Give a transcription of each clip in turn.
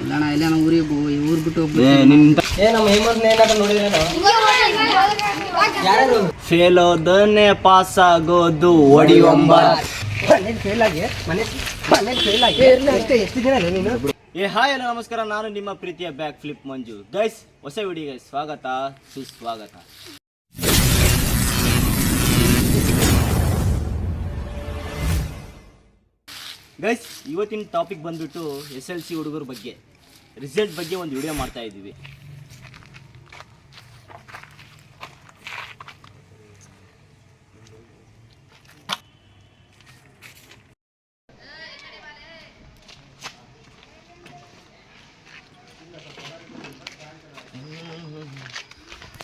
ಇಲ್ಲಣ್ಣ ಇಲ್ಲ ಊರಿಗೆ ಊರು ಬಿಟ್ಟು ಹೋಗ್ಬೇಕು ಏ ನಮ್ಮ ಹೇಮಂತ್ ಏನಾದ್ರು ನೋಡಿದ್ರೇನು? ಯಾರು ಫೇಲ್ ಆದನೆ ಪಾಸ್ ಆಗೋದು ಒಡಿ ಫೇಲ್ ಆಗಿ ಮನೆ ಮನೇಲಿ ಫೇಲ್ ಆಗಿ. ಎಷ್ಟು ಎಷ್ಟು ದಿನ ಇಲ್ಲ ನೀನು? ಏ ಹಾಯ್ ನಮಸ್ಕಾರ. ನಾನು ನಿಮ್ಮ ಪ್ರೀತಿಯ ಬ್ಯಾಕ್ ಫ್ಲಿಪ್ ಮಂಜು. ಗೈಸ್ ಹೊಸ ವಿಡಿಯೋಗೆ ಸ್ವಾಗತ ಸುಸ್ವಾಗತ. ಗೈಸ್ ಇವತ್ತಿನ ಟಾಪಿಕ್ ಬಂದ್ಬಿಟ್ಟು ಎಸ್ ಎಲ್ ಸಿ ಹುಡುಗರ ಬಗ್ಗೆ ರಿಸಲ್ಟ್ ಬಗ್ಗೆ ಒಂದು ವಿಡಿಯೋ ಮಾಡ್ತಾ ಇದ್ದೀವಿ.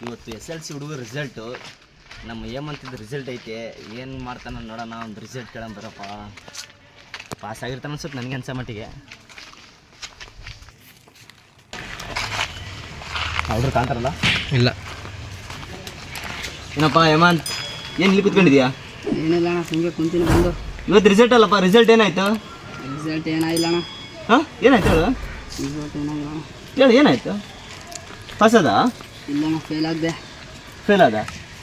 ಇವತ್ತು ಎಸ್ ಎಲ್ ಸಿ ಹುಡುಗರ ರಿಸಲ್ಟು ನಮ್ಮ ಏಮಂತಿದ್ದು ರಿಸಲ್ಟ್ ಐತೆ. ಏನು ಮಾಡ್ತಾನೆ ನೋಡೋಣ, ಒಂದು ರಿಸಲ್ಟ್ ಕೇಳೋಣ ಬರಪ್ಪ. ಪಾಸ್ ಆಗಿರ್ತಾನೆ ಅನ್ಸುತ್ತೆ ನನಗೆ ಅನ್ಸೋ ಮಟ್ಟಿಗೆ. ಅವ್ರು ಕಾಣ್ತಾರಲ್ಲ? ಇಲ್ಲ. ಏನಪ್ಪ ಹೇಮಂತ್ ಏನು ಇಲ್ಲಿ ಕುತ್ಕೊಂಡಿದ್ಯಾ? ಏನಿಲ್ಲ ಅಣ್ಣ ಸುಮ್ಮನೆ ಕುಂತೀನಿ ಬಂದು. ಇವತ್ತು ರಿಸಲ್ಟ್ ಅಲ್ಲಪ್ಪ ರಿಸಲ್ಟ್ ಏನಾಯ್ತು? ರಿಸಲ್ಟ್ ಏನಾಗಿಲ್ಲ ಅಣ್ಣ. ಹಾಂ? ಏನಾಯ್ತು ಹೇಳು? ರಿಸಲ್ಟ್ ಏನಾಗಿಲ್ಲ ಅಣ್ಣ. ಹೇಳು ಏನಾಯ್ತು? ಪಾಸ್ ಅದ ಇಲ್ಲ ಅಣ್ಣ ಫೇಲ್ ಆಗದೆ. ಫೇಲ್ ಆದ?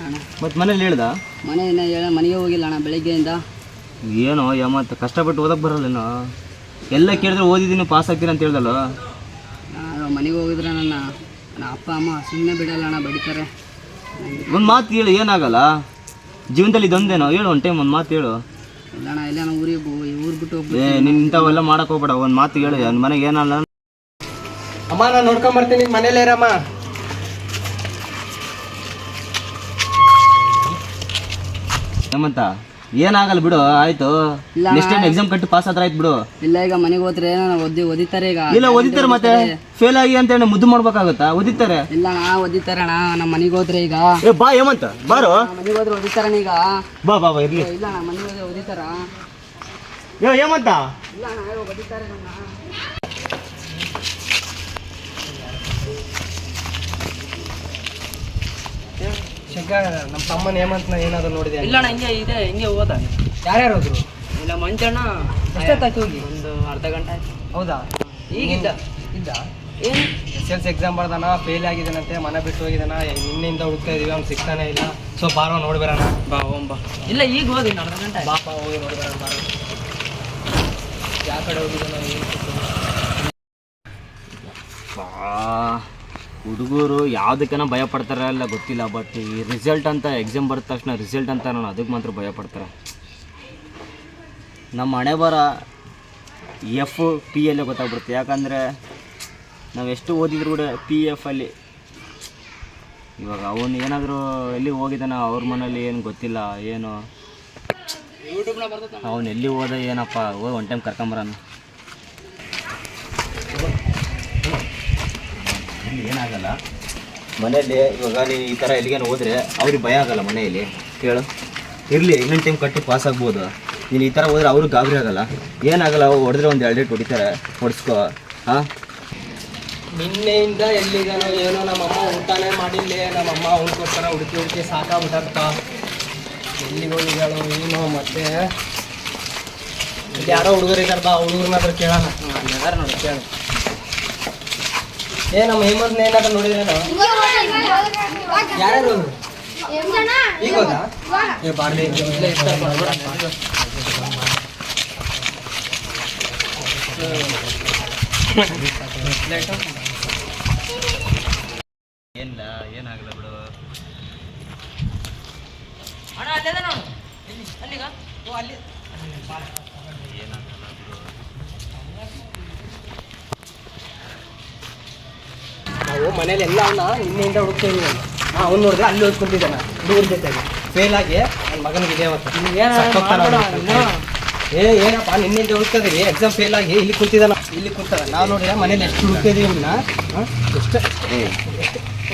ಅಣ್ಣ. ಮತ್ತು ಮನೇಲಿ ಹೇಳ್ದ? ಮನೆ ಇನ್ನ ಹೇಳ ಮನೆಗೆ ಹೋಗಿಲ್ಲ ಅಣ್ಣ ಬೆಳಿಗ್ಗೆಯಿಂದ. ಏನೋ ಯಮತ್ ಕಷ್ಟಪಟ್ಟು ಓದಕ್ಕೆ ಬರಲ್ಲೇನೋ? ಎಲ್ಲ ಕೇಳಿದ್ರೆ ಓದಿದ್ದೀನಿ ಪಾಸ್ ಆಗ್ತೀನಿ ಅಂತ ಹೇಳ್ದಲ್ಲ ನಾನು ಮನೆಗೆ ಹೋಗಿದ್ರೆ ನನ್ನ ನನ್ನ ಅಪ್ಪ ಅಮ್ಮ ಸುಮ್ಮನೆ ಬಿಡಲ್ಲ ಅಣ್ಣ ಬಡಿತಾರೆ. ಒಂದು ಮಾತು ಹೇಳು ಏನಾಗಲ್ಲ? ಜೀವನದಲ್ಲಿ ಇದೊಂದೇನೋ ಹೇಳು ಒಂದು ಟೈಮ್ ಒಂದು ಮಾತು ಹೇಳು. ಇಲ್ಲ ಅಣ್ಣ ಇಲ್ಲ ಊರಿಗೆ ಊರು ಬಿಟ್ಟು ಏ ಹೋಗ್ಬೇಕು ನೀನು ಇಂಥವೆಲ್ಲ ಮಾಡಕ್ಕೆ ಹೋಗ್ಬೇಡ ಒಂದು ಮಾತು ಹೇಳು ನನ್ನ ಮನೆಗೆ ಏನಲ್ಲ ಅಮ್ಮ ನಾನು ನೋಡ್ಕೊಂಬರ್ತೀನಿ ಮನೇಲೇ ಇರಮ್ಮ. ಹೇಮಂತ ಏನಾಗಲ್ಲ ಬಿಡು ಆಯ್ತು. ಇಲ್ಲ ನೆಕ್ಸ್ಟ್ ಟೈಮ್ ಎಕ್ಸಾಮ್ ಕಟ್ಟಿ ಪಾಸ್ ಆದ್ರೆ ಆಯ್ತು ಬಿಡು. ಇಲ್ಲ ಈಗ ಮನೆಗೆ ಹೋದ್ರೆ ನಾನು ಓದಿ ಓದಿತಾರೆ ಈಗ. ಇಲ್ಲ ಓದಿತಾರೆ ಮತ್ತೆ. ಫೇಲ್ ಆಗಿ ಅಂತ ಹೇಳಿ ಮುದ್ದು ಮಾಡ್ಬೇಕಾಗುತ್ತಾ? ಓದಿತಾರೆ ಇಲ್ಲ ನಾ ಓದಿತಾರೆ ಅಣ್ಣ ನಮ್ಮ ಮನೆಗೆ ಹೋದ್ರೆ ಈಗ. ಏ ಬಾ ಹೇಮಂತ ಬಾರು. ಮನೆಗೆ ಹೋದ್ರೆ ಓದಿತಾರ ಈಗ. ಬಾ ಬಾ ಬಾ ಇರ್ಲಿ. ಇಲ್ಲ ನಮ್ಮ ಮನೆಗೆ ಹೋದ್ರೆ ಓದಿತಾರ ಏ ಹೇಮಂತ. ಶಂಕ ನಮ್ಮ ತಮ್ಮನ ಹೇಮಂತ್ನ ಏನಾದ್ರು ನೋಡಿದೆ ಇಲ್ಲ ಅಣ್ಣ ಹಿಂಗೆ ಇದೆ ಹಿಂಗೆ ಹೋದ. ಯಾರ್ಯಾರು ಹೋದ್ರು? ಇಲ್ಲ ಮಂಜಣ್ಣ ಎಷ್ಟೊತ್ತಾಯ್ತು ಹೋಗಿ? ಒಂದು ಅರ್ಧ ಗಂಟೆ ಆಯ್ತು. ಹೌದಾ? ಈಗಿದ್ದ. ಇದ್ದ? ಏನು? ಎಸ್ ಎಲ್ ಸಿ ಎಕ್ಸಾಮ್ ಬರ್ದಾನ ಫೇಲ್ ಆಗಿದ್ದಾನಂತೆ ಮನೆ ಬಿಟ್ಟು ಹೋಗಿದ್ದಾನ ನಿನ್ನಿಂದ ಹುಡುಕ್ತಾ ಇದೀವಿ ಅವ್ನು ಸಿಗ್ತಾನೆ ಇಲ್ಲ. ಸೊ ಬಾರೋ ನೋಡಿ ಬರೋಣ ಬಾ ಓಂ ಬಾ. ಇಲ್ಲ ಈಗ ಹೋದಿ ಇನ್ನು ಅರ್ಧ ಗಂಟೆ. ಬಾಪ ಹೋಗಿ ನೋಡಿ ಬಾರ ಬಾರೋ ಯಾವ ಕಡೆ ಹೋಗಿದ್ದಾನ ಏನು ಬಾ. ಹುಡುಗರು ಯಾವುದಕ್ಕೇನ ಭಯ ಪಡ್ತಾರ ಇಲ್ಲ ಗೊತ್ತಿಲ್ಲ ಬಟ್ ಈ ರಿಸಲ್ಟ್ ಅಂತ ಎಕ್ಸಾಮ್ ಬರೆದ ತಕ್ಷಣ ರಿಸಲ್ಟ್ ಅಂತ ನಾನು ಅದಕ್ಕೆ ಮಾತ್ರ ಭಯ ಪಡ್ತಾರೆ ನಮ್ಮ ಹಣೆ ಬರ ಎಫ್ ಪಿ ಅಲ್ಲೇ ಗೊತ್ತಾಗ್ಬಿಡುತ್ತೆ. ಯಾಕಂದರೆ ನಾವು ಎಷ್ಟು ಓದಿದ್ರು ಕೂಡ ಪಿ ಎಫ್ ಅಲ್ಲಿ ಇವಾಗ ಅವನು ಏನಾದರೂ ಎಲ್ಲಿ ಹೋಗಿದ್ದಾನ ಅವ್ರ ಮನೇಲಿ ಏನು ಗೊತ್ತಿಲ್ಲ ಏನು? ಅವನು ಎಲ್ಲಿ ಹೋದ ಏನಪ್ಪ? ಹೋಗಿ ಒನ್ ಟೈಮ್ ಕರ್ಕೊಂಬರೋಣ ಇಲ್ಲಿ ಏನಾಗಲ್ಲ. ಮನೆಯಲ್ಲಿ ಇವಾಗ ನೀನು ಈ ಥರ ಎಲ್ಲಿಗೇನು ಹೋದ್ರೆ ಅವ್ರಿಗೆ ಭಯ ಆಗಲ್ಲ ಮನೆಯಲ್ಲಿ. ಕೇಳು. ಇರಲಿ ಇನ್ನೊಂದು ಟೈಮ್ ಕಟ್ಟಿ ಪಾಸ್ ಆಗ್ಬೋದು. ನೀನು ಈ ಥರ ಹೋದ್ರೆ ಅವ್ರಿಗೆ ಗಾಬರಿ ಆಗಲ್ಲ. ಏನಾಗಲ್ಲ ಹೊಡೆದ್ರೆ ಒಂದು ಎರಡು ಡೇಟ್ ಹೊಡಿತಾರೆ. ಹೊಡೆಸ್ಕೋ. ಹಾಂ? ನಿನ್ನೆಯಿಂದ ಎಲ್ಲಿಗಾನೋ ಏನೋ ನಮ್ಮಮ್ಮ ಊಟನೇ ಮಾಡಿಲ್ಲ. ನಮ್ಮಮ್ಮ ಅವನಿಗೋಸ್ಕರ ಹುಡುಕಿ ಹುಡುಕಿ ಸಾಕಾಗ್ಬಿಟ್ಟಂತ. ಎಲ್ಲಿಗೆ ಹೋಗಿದ್ದಾಳೋ ಏನೋ ಮತ್ತೆ. ಇಲ್ಲಿ ಯಾರೋ ಹುಡುಗರು ಹುಡುಗರನ್ನ ಬಾ ಮಾತ್ರ ಕೇಳೋಣ ಯಾರು ನೋಡಿ ಕೇಳು. ಏ ನಮ್ಮ ಹೇಮಂತ್ ಏನಾದ್ರು ನೋಡಿದ್ರೇನೋ ಯಾರ್ಯಾರು? ಹೋದ್ರು? ಈಗ ಹೋದಾ? ಏ ಬಾರ್ಲಿ ಇಲ್ಲೇ ಇರ್ತಾರೆ ಬಾ, ಬಾ, ಬಾ. ಏನಿಲ್ಲ ಏನಾಗಲ್ಲ ಬಿಡು ಅಣ್ಣ ಅಲ್ಲೇ ನೋಡು ಅಲ್ಲಿಗ ಓ ಅಲ್ಲಿ ನಾವು ಮನೇಲಿ ಎಲ್ಲ ಅವನ್ನ ನಿನ್ನೆಯಿಂದ ಹುಡುಕ್ತೀನಿ ಇದೀವಿ ಹಾ ಅವ್ನು ನೋಡಿದ್ರೆ ಅಲ್ಲಿ ಓದ್ಕೊಂಡಿದ್ದಾನೆ ಹುಡುಗರ ಜೊತೆಗೆ. ಫೇಲ್ ಆಗಿ ನನ್ನ ಮಗನಿಗೆ ಇದೆ ಅವತ್ತು ಸತ್ತೋಗ್ತಾನ ಅವ್ನು. ಏ ಏನಪ್ಪ ನಿನ್ನೆಯಿಂದ ಹುಡುಕ್ತಾ ಎಕ್ಸಾಮ್ ಫೇಲ್ ಆಗಿ ಇಲ್ಲಿ ಕೂತಿದ್ದಾನ. ಇಲ್ಲಿ ಕೂತಾರ ನಾನು ನೋಡಿದ್ರೆ ಮನೇಲಿ ಎಷ್ಟು ಹುಡುಕ್ತಿದ್ದೀವಿ ಅವನ್ನ ಎಷ್ಟು?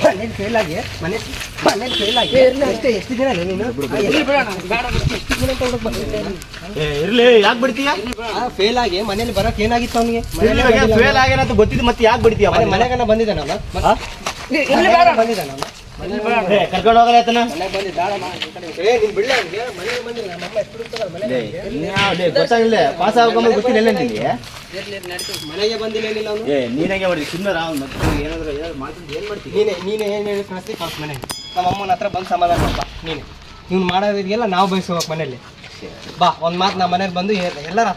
ಮನೇಲಿ ಫೇಲ್ ಆಗಿ? ಮನೆ ಮನೇಲಿ ಫೇಲ್ ಆಗಿ? ಎಷ್ಟು ಎಷ್ಟು ದಿನ ಇಲ್ಲ ನೀನು? ಇರ್ಲಿ ಯಾಕೆ ಬಿಡ್ತೀಯ? ಫೇಲ್ ಆಗಿ ಮನೇಲಿ ಬರಕ್ ಏನಾಗಿತ್ತು ಅವನಿಗೆ? ಫೇಲ್ ಆಗ್ಯಾನಂತ ಗೊತ್ತಿದ್ದು ಮತ್ತೆ ಯಾಕೆ ಬಿಡ್ತೀಯ? ಮನೆಗನ ಬಂದಿದ್ದಾನ ಬಂದಿದ್ದಾನಲ್ಲ ಬಂದಿದ್ದಾನ ಅವನು ಕರ್ಕೊಂಡು ಬಂದು ನೀನ್ ಮನೆಗೆ ಗೊತ್ತಾಗಿಲ್ಲ ಪಾಸ್ ಆಗೋದು ಗೊತ್ತಿಲ್ಲ ನಿನಗೆ? ಮನೆಗೆ ಬಂದಿಲ್ಲ ಏನಿಲ್ಲ ಅವನು? ಏ ನೀನಾಗೆ ಮಾಡಿ ಸುಮ್ಮನೆ ರಾವ್ ಮತ್ತೆ ಏನಾದ್ರು ಏನಾದ್ರು ಏನು ಮಾಡ್ತೀನಿ ನೀನೆ ನೀನೆ ಏನು ಹೇಳಿ ಕಳಿಸ್ತಿ ಕಳ್ಸಿ ಮನೆಗೆ. ನಮ್ಮ ಅಮ್ಮನ ಹತ್ರ ಬಂದು ಸಮಾಧಾನ ಮಾಡಪ್ಪ ನೀನೆ. ಇವ್ನು ಮಾಡೋದಿದೆಯಲ್ಲ ನಾವು ಬಯಸ್ಕೋಬೇಕು ಮನೇಲಿ ಬಾ ಒಂದ್ ಮಾತು ನಮ್ಮ ಮನೆಗೆ ಬಂದು ಎಲ್ಲರೂ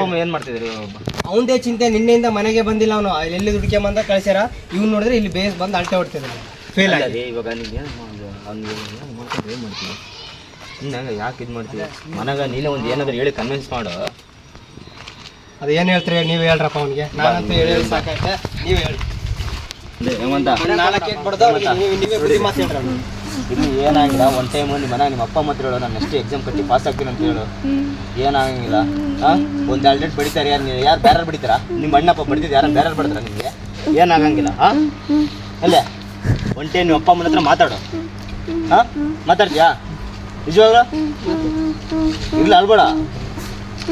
ಅಮ್ಮ ಏನು ಮಾಡ್ತಿದ್ರು? ಅವಂದೇ ಚಿಂತೆ ನಿನ್ನೆಯಿಂದ ಮನೆಗೆ ಬಂದಿಲ್ಲ ಅವನು. ಎಲ್ಲಿ ದುಡ್ಕೊಂಬಂದ ಕಳ್ಸ್ಯಾರ? ಇವ್ನು ನೋಡಿದ್ರೆ ಇಲ್ಲಿ ಬೇಸ್ ಬಂದು ಅಳ್ತೆ ಹೊಡ್ತಿದ್ದಾನೆ ಫೇಲ್ ಆಗಿದೆ. ಇವಾಗ ನೀವು ಏನು ಅವ್ನಿಗೆ ಏನು ಮಾಡ್ಕೊಂಡು ಏನು ಮಾಡ್ತೀವಿ ಹಿಂಗೆ ಯಾಕೆ ಇದು ಮಾಡ್ತೀವಿ ಮನೆಗೆ ನೀನೇ ಒಂದು ಏನಾದ್ರು ಹೇಳಿ ಕನ್ವಿನ್ಸ್ ಮಾಡು. ಅದು ಏನು ಹೇಳ್ತೀರಿ? ನೀವು ಹೇಳ್ರಪ್ಪ ಅವನಿಗೆ. ನಾನಂತೂ ಹೇಳಿ ಹೇಳಿ ಸಾಕೈತೆ ನೀವು ಹೇಳಿ. ಹೇಮಂತ. ಇಲ್ಲಿ. ಏನಾಗಿಲ್ಲ. ಒನ್ ಟೈಮ್ ನಿಮ್ಮ ಮನೆ ನಿಮ್ಮ ಅಪ್ಪ ಮಾತ್ರ ಹೇಳು ನಾನು ನೆಕ್ಸ್ಟ್ ಎಕ್ಸಾಮ್ ಕಟ್ಟಿ ಪಾಸ್ ಆಗ್ತೀನಿ ಅಂತ ಹೇಳು. ಏನಾಗಂಗಿಲ್ಲ ಹಾಂ? ಒಂದು ಎರಡು ಡೇಟ್ ಬಡಿತಾರೆ. ಯಾರು ನೀವು ಯಾರು ಬೇರೆ ಬಡಿತಾರಾ? ನಿಮ್ಮ ಅಣ್ಣಪ್ಪ ಬಡಿದಿದ್ದು ಯಾರು ಬೇರೆ ಬಡಿತಾರ ನಿಮಗೆ? ಏನಾಗಂಗಿಲ್ಲ. ಹಾಂ? ಅಲ್ಲೇ. ಒನ್ ನೀವು ನಿಮ್ಮ ಅಪ್ಪ ಅಮ್ಮನ ಹತ್ರ ಮಾತಾಡು. ಹಾ? ಮಾತಾಡ್ತೀಯಾ? ನಿಜವಾಗ ಇಲ್ಲ ಅಲ್ಬೇಡ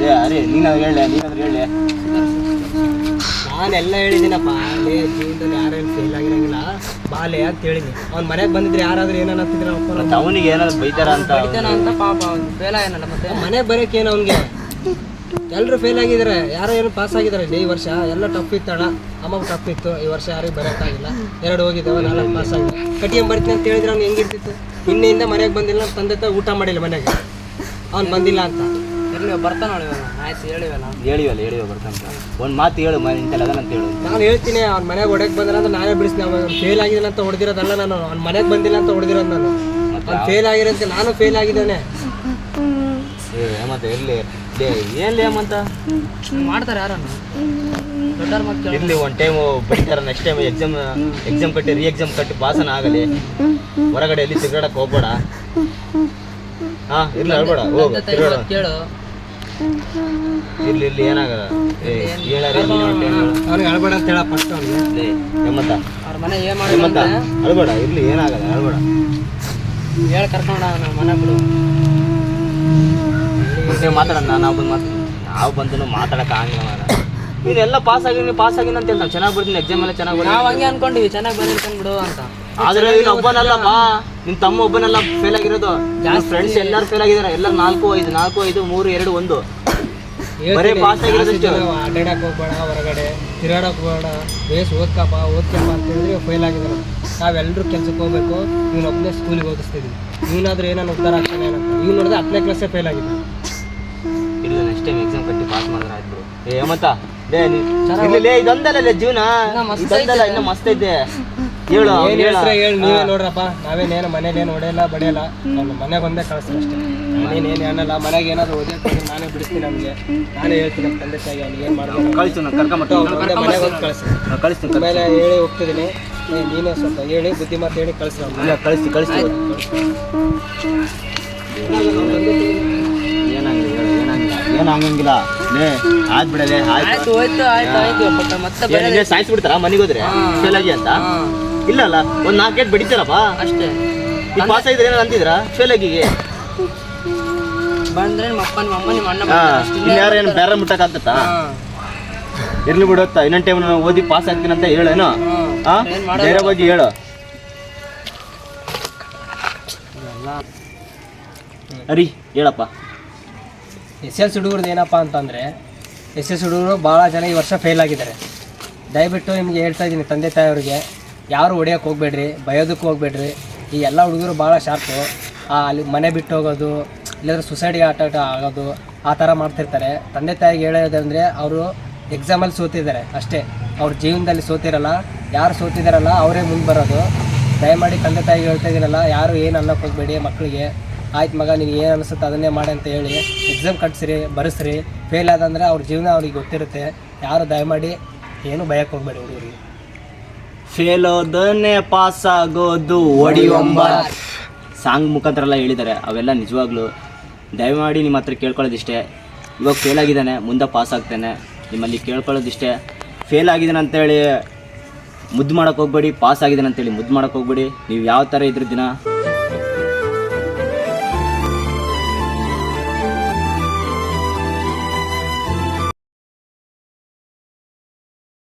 ಏ ಅರೆ ನೀನಾದ್ರು ಹೇಳೆ ನೀನಾದ್ರು ಹೇಳೆ ನಾನೆಲ್ಲ ಹೇಳಿದ್ದೀನಪ್ಪ ಲೇ ಜೀವನದಲ್ಲಿ ಯಾರೇನು ಫೇಲ್ ಆಗಿರಂಗಿಲ್ಲ. ಬಾಲೆ ಅಂತ ಹೇಳಿದ್ದೀನಿ ಅವ್ನ ಮನೆಗೆ ಬಂದಿದ್ರೆ ಯಾರಾದ್ರೂ ಅಂತಿದ್ರೆ ಮತ್ತೆ ಅವನಿಗೆ ಏನಾದ್ರು ಬೈತಾರ ಅಂತ ಅಂತ ಪಾಪ ಫೇಲ್ ಏನಲ್ಲ ಮತ್ತೆ? ಮನೆಗೆ ಬರೋಕೆ ಏನು ಅವ್ನಿಗೆ? ಎಲ್ಲರೂ ಫೇಲ್ ಆಗಿದ್ದಾರೆ. ಯಾರೋ ಯಾರು ಪಾಸ್ ಆಗಿದ್ದಾರೆ. ಈ ವರ್ಷ ಎಲ್ಲ ಟಫ್ ಇತ್ತಣ್ಣ. ಅಮ್ಮ ಟಫ್ ಇತ್ತು. ಈ ವರ್ಷ ಯಾರಿಗೂ ಬರೋಕ್ಕಾಗಿಲ್ಲ ಎರಡು ಹೋಗಿದ್ದಾವೆ ನಾಲ್ಕು ಪಾಸ್ ಆಗಿದೆ ಕಟಿಯಂ ಬರ್ತೀನಿ ಅಂತ ಹೇಳಿದ್ರೆ ಅವ್ನು ಹೆಂಗಿರ್ತಿತ್ತು ನಿನ್ನೆಯಿಂದ ಮನೆಗೆ ಬಂದಿಲ್ಲ ನಮ್ಮ ತಂದೆ ತಾಯಿ ಊಟ ಮಾಡಿಲ್ಲ ಮನೆಗೆ. ಅವ್ನು ಬಂದಿಲ್ಲ ಅಂತ. ಇರ್ಲಿ ಬರ್ತಾನೆ ಆಯ್ತು ಹೇಳಿವಲ್ಲ ಹೇಳಿವಲ್ಲ ಹೇಳಿವ ಬರ್ತಾನೆ ಒಂದು ಮಾತು ಹೇಳು ಮನೆ ಇಂತೆಲ್ಲ ಅಂತ ಹೇಳು. ನಾನು ಹೇಳ್ತೀನಿ ಅವ್ನ ಮನೆಗೆ ಹೊಡೆಗೆ ಬಂದ್ರ ಅಂತ ನಾನೇ ಬಿಡಿಸ್ತೀನಿ. ಅವ್ನು ಫೇಲ್ ಆಗಿದ್ದಾನೆ ಅಂತ ಹೊಡೆದಿರೋದಲ್ಲ ನಾನು. ಅವ್ನ ಮನೆಗೆ ಬಂದಿಲ್ಲ ಅಂತ ಹೊಡೆದಿರೋದು ನಾನು. ಅವ್ನು ಫೇಲ್ ಆಗಿರೋದಕ್ಕೆ ನಾನು ಫೇಲ್ ಆಗಿದ್ದಾನೆ. ಏ ಮತ್ತೆ ಇರ್ಲಿ ಲೇ ಏನ್ಲಿ ಹೇಮಂತ ಮಾಡ್ತಾರೆ ಯಾರನ್ನು? ದೊಡ್ಡವ್ರ ಮಕ್ಕಳು ಇರ್ಲಿ ಒನ್ ಟೈಮ್ ಬರೀತಾರ ನೆಕ್ಸ್ಟ್ ಟೈಮ್ ಎಕ್ಸಾಮ್ ಎಕ್ಸಾಮ್ ಕಟ್ಟಿ ರೀ ಎಕ್ಸಾಮ್ ಕಟ್ಟಿ ಪಾಸನ ಆಗಲಿ. ಹೊರಗಡೆ ಎಲ್ಲಿ ತಿರ್ಗಾಡಕ್ ಹೋಗ್ಬೇಡ. ಹಾ ಇರ್ಲಿ ಹೇಳ್ಬೇಡ ಹೋಗು ತಿರ್ಗಾಡ. ಕೇಳು. ಇರ್ಲಿ ಇರ್ಲಿ ಏನಾಗಲ್ಲ. ಅವ್ನಿಗೆ ಹೇಳ್ಬೇಡ ಅಂತ ಹೇಳ ಫಸ್ಟ್ ಅವ್ನಿಗೆ. ಹೇಮಂತ ಅವ್ರ ಮನೆ ಏನ್ ಮಾಡಿ ಹೇಮಂತ ಅಳ್ಬೇಡ ಇರ್ಲಿ ಏನಾಗಲ್ಲ ಹೇಳ್ಬೇಡ. ಹೇಳಿ ಕರ್ಕೊಂಡ ನಮ್ಮ ಮನೆ ಬಿಡು. ನೀವು ಮಾತಾಡೋಣ ನಾವು ಬಂದು ಮಾತು ನಾವು ಬಂದು ಮಾತಾಡಕ್ಕೆ ಆಗಿಲ್ಲ ಮಾರ ನೀನೆಲ್ಲ ಪಾಸ್ ಆಗಿನಿ ಪಾಸ್ ಆಗಿನ ಅಂತ ಹೇಳ್ತಾನೆ ಚೆನ್ನಾಗಿ ಬರ್ತೀನಿ ಎಕ್ಸಾಮ್ ಎಲ್ಲ ಚೆನ್ನಾಗಿ ನಾವ್ ಹಂಗೆ ಅನ್ಕೊಂಡಿವಿ ಚೆನ್ನಾಗಿ ಬಂದಿರ್ತಾನೆ ಬಿಡು ಅಂತ. ಆದ್ರೆ ನೀನು ಒಬ್ಬನಲ್ಲ ಬಾ ನಿನ್ ತಮ್ಮ ಒಬ್ಬನಲ್ಲ ಫೇಲ್ ಆಗಿರೋದು. ಫ್ರೆಂಡ್ಸ್ ಎಲ್ಲರೂ ಫೇಲ್ ಆಗಿದ್ದಾರೆ. ಎಲ್ಲ ನಾಲ್ಕು ಐದು ನಾಲ್ಕು ಐದು ಮೂರು ಎರಡು ಒಂದು. ಬರೀ ಪಾಸ್ ಆಗಿರೋದಷ್ಟು. ಅಡ್ಡಾಡಕ್ಕೆ ಹೋಗ್ಬೇಡ ಹೊರಗಡೆ ತಿರುಗಾಡಕ್ ಹೋಗ್ಬೇಡ. ಬೇಸ್ ಓದ್ಕಪ್ಪ ಓದ್ಕಪ್ಪ ಅಂತ ಹೇಳಿದ್ರೆ ಫೇಲ್ ಆಗಿದ್ದಾರೆ. ನಾವೆಲ್ಲರೂ ಕೆಲ್ಸಕ್ಕೆ ಹೋಗ್ಬೇಕು. ನೀನು ಒಬ್ಬನೇ ಸ್ಕೂಲಿಗೆ ಓದಿಸ್ತಿದ್ವಿ ನೀನಾದರೂ ಏನಾನು ಉದ್ದಾರ ಆಗ್ತಾನೆ ಏನಂತ. ಇವ್ನು ನೋಡಿದ್ರೆ ಹತ್ತನೇ ಕ್ಲಾಸೇ ಫೇಲ್ ಆಗಿದೆ ಇಲ್ಲ ನೆಕ್ಸ್ಟ್ ಟೈಮ್ ಎಕ್ಸಾಮ್ ಕಟ್ಟಿ ಪಾಸ್ ಮಾಡಿದ್ರೆ ಆಯ್ತು ಬಿಡು. ಏ ಮತ್ತ ಲೇ ನೀ- ಇರ್ಲಿ ಲೇ ಇದೊಂದಲ್ಲ ಜೀವನ? ಇದೊಂದಲ್ಲ ಇನ್ನ ಮಸ್ತ್ ಐತೆ. ಹೇಳು ಅವ್ನ್ ಏನ್ ಹೇಳು. ಹೇಳ್ತಾರೆ ಹೇಳಿ ನೀವೇ ನೋಡ್ರಪ್ಪ. ನಾವೇನೇನು ಮನೇಲಿ ಏನು ಹೊಡೆಯಲ್ಲ ಬಡಿಯಲ್ಲ. ಅವ್ನು ಮನೆಗೆ ಒಂದೇ ಕಳಿಸ್ತೀನಿ ಅಷ್ಟೇ. ನಾನೇನು ಅನ್ನಲ್ಲ ಮನೆಗೆ ಏನಾದ್ರು ಓದಿ ನಾನೇ ಬಿಡಿಸ್ತೀನಿ ನಮಗೆ ನಾನೇ ಹೇಳ್ತೀನಿ ನಮ್ಮ ತಂದೆ ತಾಯಿ ಅವ್ನಿಗೆ ಏನು ಮಾಡ್ಬೇಕು ಕಳಿಸು ನಾನು ಕರ್ಕೊಂಬಟ್ಟು ಮನೆಗೆ ಹೋಗಿ ಕಳಿಸ್ತೀನಿ ಕಳಿಸ್ತೀನಿ ಆಮೇಲೆ ಹೇಳಿ ಹೋಗ್ತಿದ್ದೀನಿ ಏ, ನೀನೇ ಸ್ವಲ್ಪ ಹೇಳಿ ಬುದ್ಧಿ ಮಾತು ಹೇಳಿ ಕಳಿಸ್ತೀನಿ ಇಲ್ಲ ಕಳಿಸ್ತೀನಿ ಕಳಿಸ್ತಿ ಏನಾಗಿಲ್ಲ ಹೇಳು ಏನಾಗಿಲ್ಲ ಹಂಗಂಗಿಲ್ಲ. ಲೇ ಆಯ್ತು ಬಿಡಲೇ ಆಯ್ತು. ಆಯ್ತು ಹೋಯ್ತು ಆಯ್ತು ಆಯ್ತು ಬಟ್ ಮತ್ತೆ ಬೇರೆ ಸಾಯಿಸಿ ಬಿಡ್ತಾರ ಮನೆಗೆ ಹೋದ್ರೆ? ಫೇಲ್ ಆಗಿ ಅಂತ? ಇಲ್ಲ ಅಲ್ಲ ಒಂದ್ ನಾಲ್ಕು ಗೇಟ್ ಬಡಿತಾರಪ್ಪ ಅಷ್ಟೇ. ಈ ಪಾಸ್ ಆಗಿದ್ರೆ ಏನೋ ಅಂತಿದ್ರ? ಫೇಲ್ ಆಗಿ. ಬಂದ್ರೆ ನಿಮ್ಮ ಅಪ್ಪ ನಿಮ್ಮ ಅಮ್ಮ ನಿಮ್ಮ ಅಣ್ಣ ಹಾ. ಬರ್ತಾರೆ ಅಷ್ಟೇ. ಇನ್ನು ಯಾರು ಏನು ಬೇರೆ ಮುಟ್ಟಕ್ಕಾಗ್ತತ್ತಾ ಇರ್ಲಿ ಬಿಡುತ್ತ ಇನ್ನೊಂದು ಟೈಮ್ ನಾನು ಓದಿ ಪಾಸ್ ಆಗ್ತೀನಿ ಅಂತ ಹೇಳೇನು. ಹಾ. ಬೇರೆ ಬಗ್ಗೆ ಹೇಳು. ಅರಿ ಹೇಳಪ್ಪ. ಎಸ್ ಎಲ್ ಸಿ ಹುಡುಗರದ್ದು ಏನಪ್ಪ ಅಂತಂದರೆ, ಎಸ್ ಎಸ್ ಹುಡುಗರು ಭಾಳ ಜನ ಈ ವರ್ಷ ಫೇಲ್ ಆಗಿದ್ದಾರೆ. ದಯವಿಟ್ಟು ನಿಮಗೆ ಹೇಳ್ತಾ ಇದ್ದೀನಿ ತಂದೆ ತಾಯಿಯವ್ರಿಗೆ, ಯಾರು ಹೊಡೆಯೋಕ್ಕೆ ಹೋಗ್ಬೇಡ್ರಿ, ಬಯೋದಕ್ಕೆ ಹೋಗ್ಬೇಡ್ರಿ. ಈ ಎಲ್ಲ ಹುಡುಗರು ಭಾಳ ಶಾರ್ಪು ಅಲ್ಲಿ ಮನೆ ಬಿಟ್ಟು ಹೋಗೋದು, ಇಲ್ಲಾಂದ್ರೆ ಸುಸೈಡ್ಗೆ ಆಟ ಆಟ ಆಗೋದು, ಆ ಥರ ಮಾಡ್ತಿರ್ತಾರೆ. ತಂದೆ ತಾಯಿಗೆ ಹೇಳೋದಂದರೆ ಅವರು ಎಕ್ಸಾಮಲ್ಲಿ ಸೋತಿದ್ದಾರೆ ಅಷ್ಟೇ. ಅವ್ರ ಜೀವನದಲ್ಲಿ ಸೋತಿರಲ್ಲ, ಯಾರು ಸೋತಿದ್ದಾರಲ್ಲ ಅವರೇ ಮುಂದೆ ಬರೋದು. ದಯಮಾಡಿ ತಂದೆ ತಾಯಿಗೆ ಹೇಳ್ತಾ ಇದ್ದೀನಲ್ಲ ಯಾರು ಏನು ಅನ್ನೋಕ್ಕೆ ಹೋಗ್ಬೇಡಿ ಮಕ್ಕಳಿಗೆ. ಆಯ್ತು ಮಗ ನಿನಗೆ ಏನು ಅನಿಸುತ್ತೆ ಅದನ್ನೇ ಮಾಡಿ ಅಂತ ಹೇಳಿ ಎಕ್ಸಾಮ್ ಕಟ್ಸ್ರಿ ಬರೆಸ್ರಿ. ಫೇಲ್ ಆದಂದ್ರೆ ಅವ್ರ ಜೀವನ ಅವ್ರಿಗೆ ಗೊತ್ತಿರುತ್ತೆ. ಯಾರು ದಯಮಾಡಿ ಏನು ಭಯಕ್ಕೆ ಹೋಗ್ಬೇಡಿ ಹುಡುಗರಿಗೆ. ಫೇಲ್ ಓದನ್ನೇ ಪಾಸ್ ಆಗೋದು ಒಡಿಯೊಂಬ. ಸಾಂಗ್ ಮುಖಾಂತರ ಎಲ್ಲ ಹೇಳಿದ್ದಾರೆ ಅವೆಲ್ಲ ನಿಜವಾಗ್ಲೂ. ದಯಮಾಡಿ ನಿಮ್ಮ ಹತ್ರ ಕೇಳ್ಕೊಳ್ಳೋದಿಷ್ಟೇ. ಇವಾಗ ಫೇಲ್ ಆಗಿದ್ದಾನೆ ಮುಂದೆ ಪಾಸ್ ಆಗ್ತಾನೆ. ನಿಮ್ಮಲ್ಲಿ ಕೇಳ್ಕೊಳ್ಳೋದಿಷ್ಟೇ. ಫೇಲ್ ಆಗಿದ್ದಾನೆ ಅಂತೇಳಿ ಮುದ್ದು ಮಾಡೋಕ್ಕೆ ಹೋಗ್ಬೇಡಿ ಪಾಸ್ ಆಗಿದ್ದಾನೆ ಅಂತೇಳಿ ಮುದ್ದು ಮಾಡೋಕ್ಕೆ ಹೋಗ್ಬೇಡಿ. ನೀವು ಯಾವ ಥರ ಇದ್ರ ದಿನ